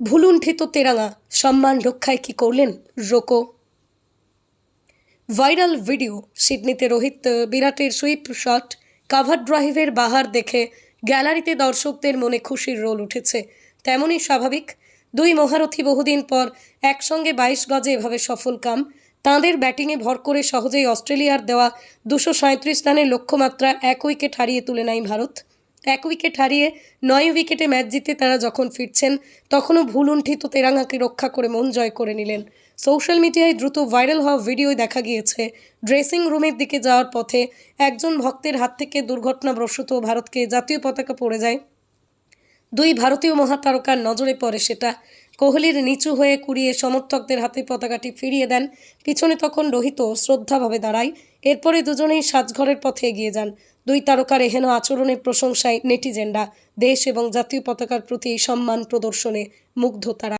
ভুলুণ্ঠিত তেরাঙা, সম্মান রক্ষায় কি করলেন? রোকো। ভাইরাল ভিডিও, সিডনিতে রোহিত বিরাটের সুইপ শট কাভার ড্রাইভের বাহার দেখে গ্যালারিতে দর্শকদের মনে খুশির রোল উঠেছে। তেমনই স্বাভাবিক, দুই মহারথী বহুদিন পর একসঙ্গে বাইশ গজে এভাবে সফল কাম। তাঁদের ব্যাটিংয়ে ভর করে সহজেই অস্ট্রেলিয়ার দেওয়া দুশো সাঁত্রিশ রানের লক্ষ্যমাত্রা এক উইকেট হারিয়ে তুলে নেয় ভারত। এক উইকেট হারিয়ে নয় উইকেটে ম্যাচ জিতে তারা যখন ফিরছেন, তখনও ভুলুণ্ঠিত তেরাঙ্গাকে রক্ষা করে মন জয় করে নিলেন। সোশ্যাল মিডিয়ায় দ্রুত ভাইরাল হওয়া ভিডিও দেখা গিয়েছে। ড্রেসিং রুমের দিকে যাওয়ার পথে একজন ভক্তের হাত থেকে দুর্ঘটনাবশত ভারতকে জাতীয় পতাকা পড়ে যায়। দুই ভারতীয় মহাতারকার নজরে পড়ে সেটা। কোহলির নিচু হয়ে কুড়িয়ে সমর্থকদের হাতে পতাকাটি ফিরিয়ে দেন। পিছনে তখন রোহিত শ্রদ্ধাভাবে দাঁড়ায়। এরপরে দুজনেই সাজঘরের পথে এগিয়ে যান। দুই তারকার এহেন আচরণের প্রশংসায় নেটিজেন্ডা দেশ এবং জাতীয় পতাকার প্রতি সম্মান প্রদর্শনে মুগ্ধ তারা।